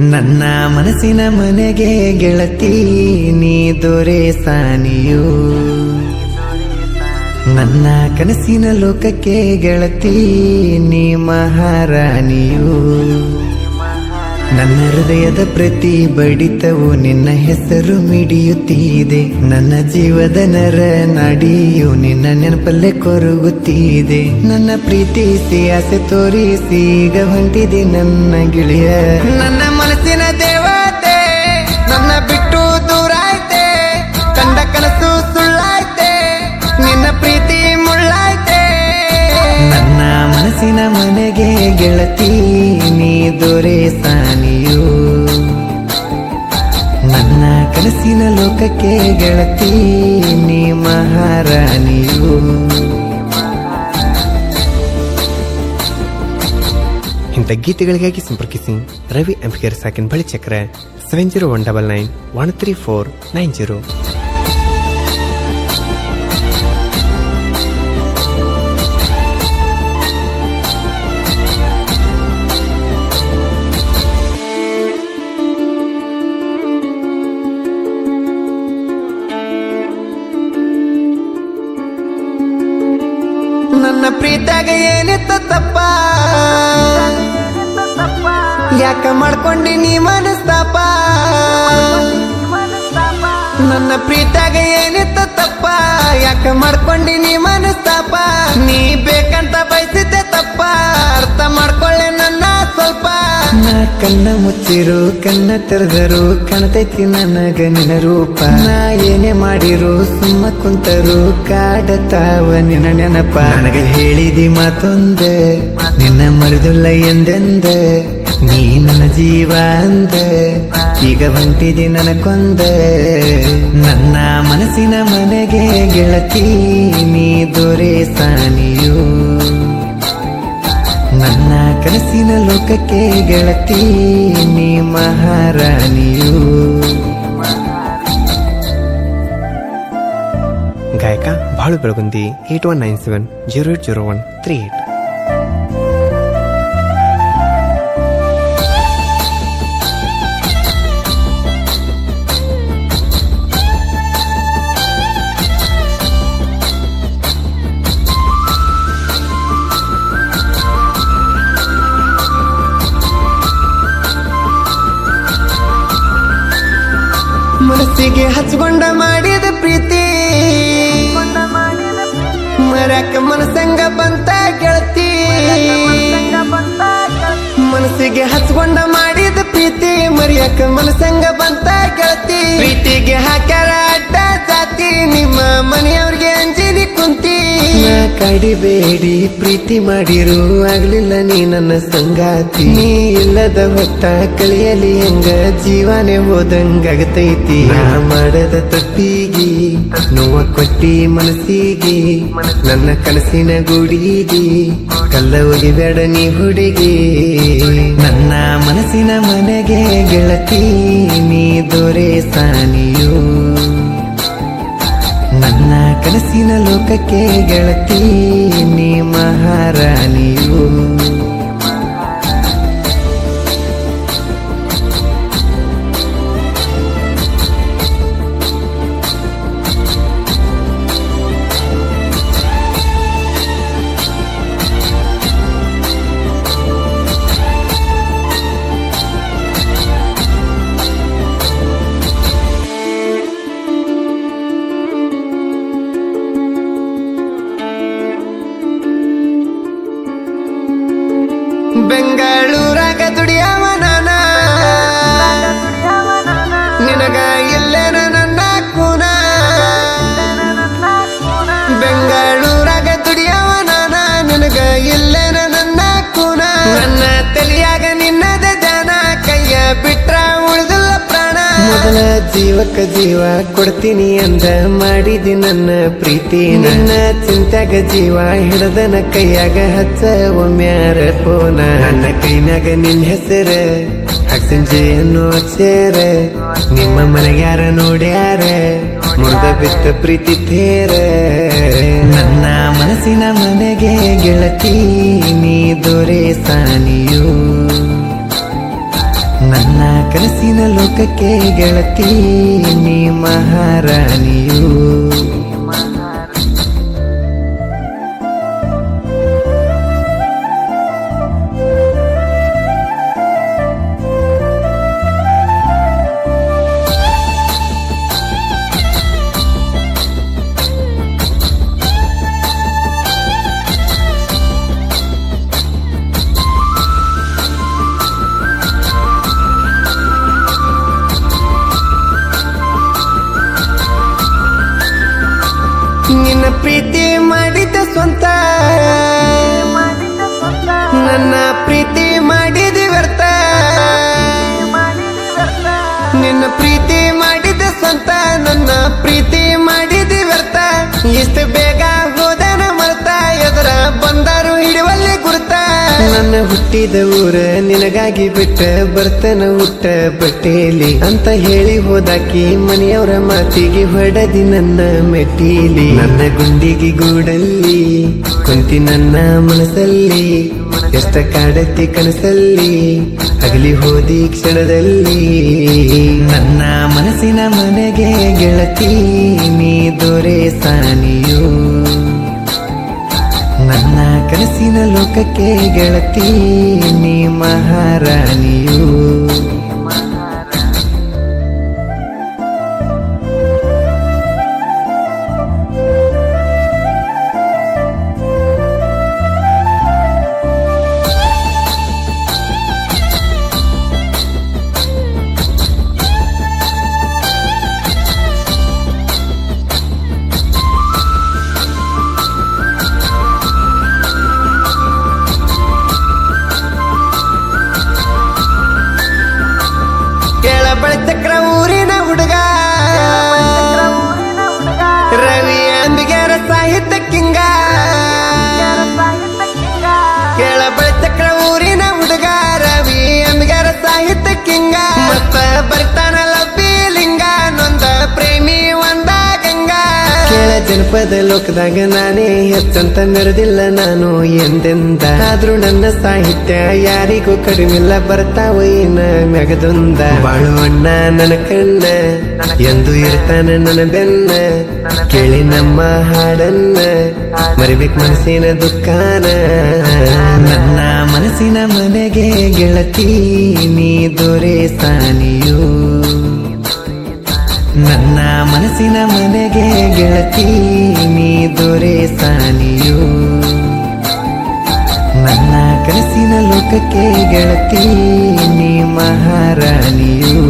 ನನ್ನ ಮನಸ್ಸಿನ ಮನೆಗೆ ಗೆಳತಿ, ನೀ ದೊರೆ ಸಾನಿಯು. ನನ್ನ ಕನಸಿನ ಲೋಕಕ್ಕೆ ಗೆಳತಿ, ನೀ ಮಹಾರಾಣಿಯು ನನ್ನ ಹೃದಯದ ಪ್ರತಿ ಬಡಿತವು ನಿನ್ನ ಹೆಸರು ಮಿಡಿಯುತ್ತಿದೆ. ನನ್ನ ಜೀವದ ನರ ನಡಿಯು ನಿನ್ನ ನೆನಪಲ್ಲೇ ಕೊರಗುತ್ತಿದೆ. ನನ್ನ ಪ್ರೀತಿಸಿ ಆಸೆ ತೋರಿಸಿ ಈಗ ಹೊಂಟಿದೆ ನನ್ನ ಗೆಳೆಯ. ನನ್ನ ಕನಸಿನ ಲೋಕಕ್ಕೆ ಗೆಳತಿ, ನೀ ಮಹಾರಾಣಿಯು. ಇಂಥ ಗೀತೆಗಳಿಗಾಗಿ ಸಂಪರ್ಕಿಸಿ ರವಿ ಅಂಬಿಕರ್ ಸಾಕಿನ ಬಳಿ ಚಕ್ರ seven zero one double nine one three four nine zero ಪ್ರೀತಾಗ ಏನಿತ್ತ ತಪ್ಪ? ಯಾಕ ಮಾಡ್ಕೊಂಡಿ ನೀ ಮನಸ್ತಾಪ? ನನ್ನ ಪ್ರೀತಾಗ ಏನಿತ್ತ ತಪ್ಪ? ಯಾಕ ಮಾಡ್ಕೊಂಡಿ ನೀ ಮನಸ್ತಾಪ? ನೀ ಬೇಕಂತ ಬಯಸಿದ್ದೆ ತಪ್ಪ? ಅರ್ಥ ನಾ ಕಣ್ಣ ಮುಚ್ಚಿರು, ಕಣ್ಣ ತೆರೆದರು, ಕಣತೈತಿ ನನಗ ನಿನ್ನ ರೂಪ. ನಾ ಏನೇ ಮಾಡಿರು, ಸುಮ್ಮ ಕುಂತರು, ಕಾಡತಾವ ನಿನ್ನ ನೆನಪ. ನನಗೆ ಹೇಳಿದಿ ಮಾತೊಂದ, ನಿನ್ನ ಮರಿದುಲ್ಲ ಎಂದೆಂದ, ನೀ ನನ್ನ ಜೀವ ಅಂದ, ಈಗ ಹೊಂಟಿದಿ ನನಕೊಂದ. ನನ್ನ ಮನಸ್ಸಿನ ಮನೆಗೆ ಗೆಳತಿ, ನೀ ದೊರೆ ಸಾನಿಯೂ ಕನಸಿನ ಲೋಕಕ್ಕೆ ಗೆಳತಿ, ನೀ ಮಹಾರಾಣಿಯು. ಗಾಯಕ Balu Belagundi eight one nine seven zero eight zero one three eight ಮನಸ್ಸಿಗೆ ಹಚ್ಕೊಂಡ ಮಾಡಿದ ಪ್ರೀತಿ. ಮರಕ ಮನಸ್ಸಂಗ ಬಂತ ಗೆಳತಿ. ಮನಸ್ಸಿಗೆ ಹಚ್ಕೊಂಡ ಮಾಡಿದ ಪ್ರೀತಿ. ಮರಿಯಕ ಮನಸ್ಸಂಗ ಬಂತ ಗೆಳತಿ. ಪ್ರೀತಿಗೆ ಹಾಕ್ಯಾರ ಅಡ್ಡ ಜಾತಿ. ನಿಮ್ಮ ಮನೆಯವ್ರಿಗೆ ಅಂಜಿನಿ ಕುಂತಿ. ಕಡಿಬೇಡಿ ಪ್ರೀತಿ ಮಾಡಿರು, ಆಗ್ಲಿಲ್ಲ ನೀ ನನ್ನ ಸಂಗಾತಿ. ನೀ ಇಲ್ಲದ ಹೊತ್ತ ಕಳಿಯಲಿ ಹೆಂಗ? ಜೀವನೇ ಹೋದಂಗಾಗತೈತಿ. ನಾ ಮಾಡದ ತಪ್ಪಿಗಿ, ನೋವ ಕೊಟ್ಟಿ ಮನಸ್ಸಿಗೆ, ನನ್ನ ಕನಸಿನ ಗುಡಿಗೆ ಕಲ್ಲ ಬೇಡ ನೀ ಹುಡುಗಿ. ನನ್ನ ಮನಸ್ಸಿನ ಮನೆಗೆ ಗೆಳತಿ, ನೀ ದೊರೆ ಸಾನಿಯು ಕನಸಿನ ಲೋಕಕ್ಕೆ ಗೆಳತಿ ನೀ ಮಹಾರಾಣಿಯು. ಮೊದಲ ಜೀವಕ್ಕ ಜೀವ ಕೊಡ್ತೀನಿ ಅಂದ ಮಾಡಿದಿ ನನ್ನ ಪ್ರೀತಿ ನನ್ನ ಚಿಂತ್ಯಾಗ ಜೀವ ಹಿಡದನ ಕೈಯಾಗ ಹಚ್ಚ ಒಮ್ಮ್ಯಾರ ಪೋನ ನನ್ನ ಕೈನಾಗ ನಿನ್ ಹೆಸರ ಅಕ್ಸಂಜೆ ಅನ್ನೋ ಅಕ್ಷರ. ನಿಮ್ಮ ಯಾರ ನೋಡ್ಯಾರ, ಮುರಿದ ಬಿತ್ತ ಪ್ರೀತಿ ತೇರ. ನನ್ನ ಮನಸ್ಸಿನ ಮನೆಗೆ ಗೆಳತಿ, ನೀ ದೊರೆ ಸಾನಿಯು ನನ್ನ ಕನಸಿನ ಲೋಕಕ್ಕೆ ಗೆಳತಿ ನೀ ಮಹಾರಾಣಿಯು. ನಿನ್ನ ಪ್ರೀತಿ ಮಾಡಿದ ಸ್ವಂತ. ನನ್ನ ಪ್ರೀತಿ ಮಾಡಿದ ವ್ಯರ್ಥ. ನಿನ್ನ ಪ್ರೀತಿ ಮಾಡಿದ ಸ್ವಂತ. ನನ್ನ ಪ್ರೀತಿ ಮಾಡಿದ ವ್ಯರ್ಥ. ಇಷ್ಟು ನನ್ನ ಹುಟ್ಟಿದ ಊರ ನಿನಗಾಗಿ ಬಿಟ್ಟ ಬರ್ತನ ಹುಟ್ಟ ಬಟ್ಟೇಲಿ ಅಂತ ಹೇಳಿ ಹೋದಾಕಿ ಮನೆಯವರ ಮಾತಿಗೆ ಹೊಡೆದಿ ನನ್ನ ಮೆಟ್ಟೀಲಿ. ನನ್ನ ಗುಂಡಿಗೆ ಗೂಡಲ್ಲಿ ಕುಂತಿ ನನ್ನ ಮನಸ್ಸಲ್ಲಿ, ಎಷ್ಟ ಕಾಡತಿ ಕನಸಲ್ಲಿ ಅಗಲಿ ಹೋದಿ ಕ್ಷಣದಲ್ಲಿ. ನನ್ನ ಮನಸ್ಸಿನ ಮನೆಗೆ ಗೆಳತಿ, ನೀ ದೊರೆ ಸಾನಿಯು ನನ್ನ ಕನಸಿನ ಲೋಕಕ್ಕೆ ಗೆಳತಿ ನೀ ಮಹಾರಾಣಿಯು. ಕೆಳ ಜನಪದ ಲೋಕದಾಗ ನಾನೇ ಹೆಚ್ಚಂತ ಮೆರೆದಿಲ್ಲ ನಾನು ಎಂದೆಂದ? ಆದ್ರೂ ನನ್ನ ಸಾಹಿತ್ಯ ಯಾರಿಗೂ ಕಡಿಮಿಲ್ಲ, ಬರ್ತಾವ ಏನ ಮೆಗದೊಂದ ಬಾಳುವಣ್ಣ ನನ್ನ ಕಣ್ಣ, ಎಂದು ಇರ್ತಾನ ನನ್ನ ಬೆನ್ನ. ಕೇಳಿ ನಮ್ಮ ಹಾಡನ್ನ, ಮರಿಬೇಕು ಮನಸ್ಸಿನ ದುಃಖಾನ. ನನ್ನ ಮನಸ್ಸಿನ ಮನೆಗೆ ಗೆಳತಿ, ನೀ ದೊರೆ ಸಾನಿಯು ನನ್ನ ಮನಸ್ಸಿನ ಮನೆಗೆ ಗೆಳತಿ ನೀ ದೊರೆ ಸಾನಿಯು ನನ್ನ ಕನಸಿನ ಲೋಕಕ್ಕೆ ಗೆಳತಿ ನೀ ಮಹಾರಾಣಿಯು.